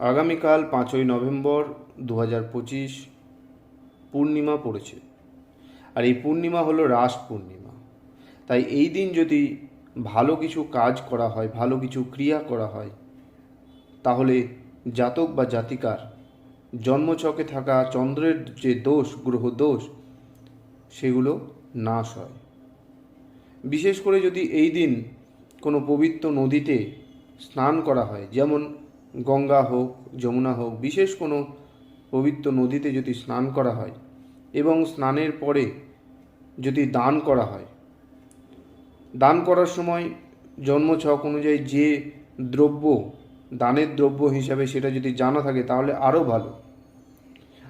আগামীকাল পাঁচই নভেম্বর দু হাজার পঁচিশ পূর্ণিমা পড়েছে। আর এই পূর্ণিমা হলো রাস পূর্ণিমা। তাই এই দিন যদি ভালো কিছু কাজ করা হয়, ভালো কিছু ক্রিয়া করা হয়, তাহলে জাতক বা জাতিকার জন্মছকে থাকা চন্দ্রের যে দোষ, গ্রহ দোষ, সেগুলো নাশ হয়। বিশেষ করে যদি এই দিন কোনো পবিত্র নদীতে স্নান করা হয়, যেমন গঙ্গা হোক, যমুনা হোক, বিশেষ কোনো পবিত্র নদীতে যদি স্নান করা হয় এবং স্নানের পরে যদি দান করা হয়। দান করার সময় জন্মছক অনুযায়ী যে দ্রব্য, দানের দ্রব্য হিসাবে সেটা যদি জানা থাকে তাহলে আরও ভালো।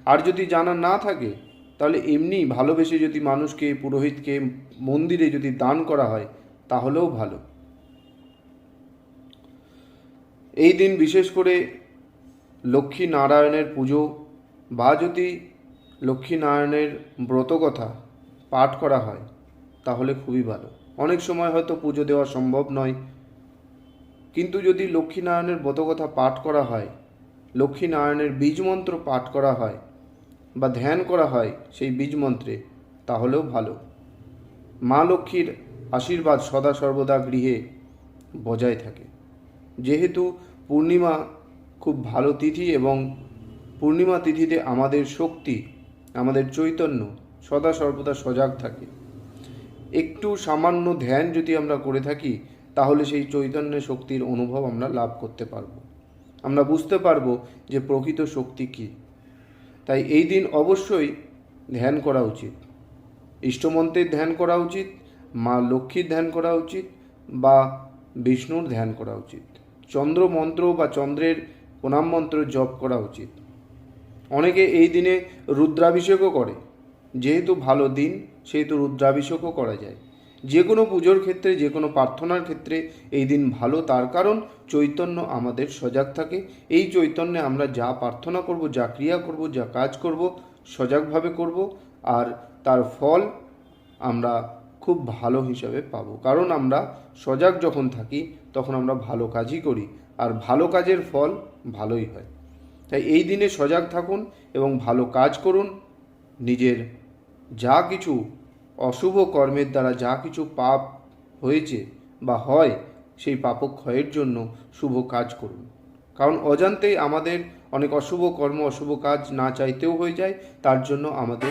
আর যদি জানা না থাকে, তাহলে এমনি ভালোবেসে যদি মানুষকে, পুরোহিতকে মন্দিরে যদি দান করা হয়, তাহলেও ভালো। এই দিন বিশেষ করে লক্ষ্মী নারায়ণের পুজো, বা যদি লক্ষ্মী নারায়ণের ব্রতকথা পাঠ করা হয়, তাহলে খুবই ভালো। অনেক সময় হয়তো পুজো দেওয়া সম্ভব নয়, কিন্তু যদি লক্ষ্মীনারায়ণের ব্রতকথা পাঠ করা হয় লক্ষ্মীনারায়ণের বীজমন্ত্র পাঠ করা হয়, বা ধ্যান করা হয় সেই বীজমন্ত্রে তাহলেও ভালো। মা লক্ষ্মীর আশীর্বাদ সদা সর্বদা গৃহে বজায় থাকে। যেহেতু পূর্ণিমা খুব ভালো তিথি এবং পূর্ণিমা তিথিতে আমাদের শক্তি, আমাদের চৈতন্য সদা সর্বদা সজাগ থাকে। একটু সামান্য ধ্যান যদি আমরা করে থাকি, তাহলে সেই চৈতন্য শক্তির অনুভব আমরা লাভ করতে পারব। আমরা বুঝতে পারব যে প্রকৃত শক্তি কী। তাই এই দিন অবশ্যই ধ্যান করা উচিত। ইষ্টমন্ত্রের ধ্যান করা উচিত, মা লক্ষ্মীর ধ্যান করা উচিত বা বিষ্ণুর ধ্যান করা উচিত। চন্দ্র মন্ত্র বা চন্দ্রের প্রণাম মন্ত্র জপ করা উচিত। অনেকে এই দিনে রুদ্রাভিষেকও করে। যেহেতু ভালো দিন, সেহেতু রুদ্রাভিষেকও করা যায়। যে কোনো পুজোর ক্ষেত্রে, যে কোনো প্রার্থনার ক্ষেত্রে এই দিন ভালো, তার কারণ চৈতন্য আমাদের সজাগ থাকে। এই চৈতন্যে আমরা যা প্রার্থনা করব, যা ক্রিয়া করব, যা কাজ করব, সজাগভাবে করব। আর তার ফল আমরা খুব ভালো হিসাবে পাবো। কারণ আমরা সজাগ যখন থাকি, তখন আমরা ভালো কাজই করি। আর ভালো কাজের ফল ভালোই হয়। তাই এই দিনে সজাগ থাকুন এবং ভালো কাজ করুন। নিজের যা কিছু অশুভ কর্মের দ্বারা যা কিছু পাপ হয়েছে বা হয়, সেই পাপক্ষয়ের জন্য শুভ কাজ করুন। কারণ অজান্তেই আমাদের অনেক অশুভ কর্ম, অশুভ কাজ না চাইতেও হয়ে যায়। তার জন্য আমাদের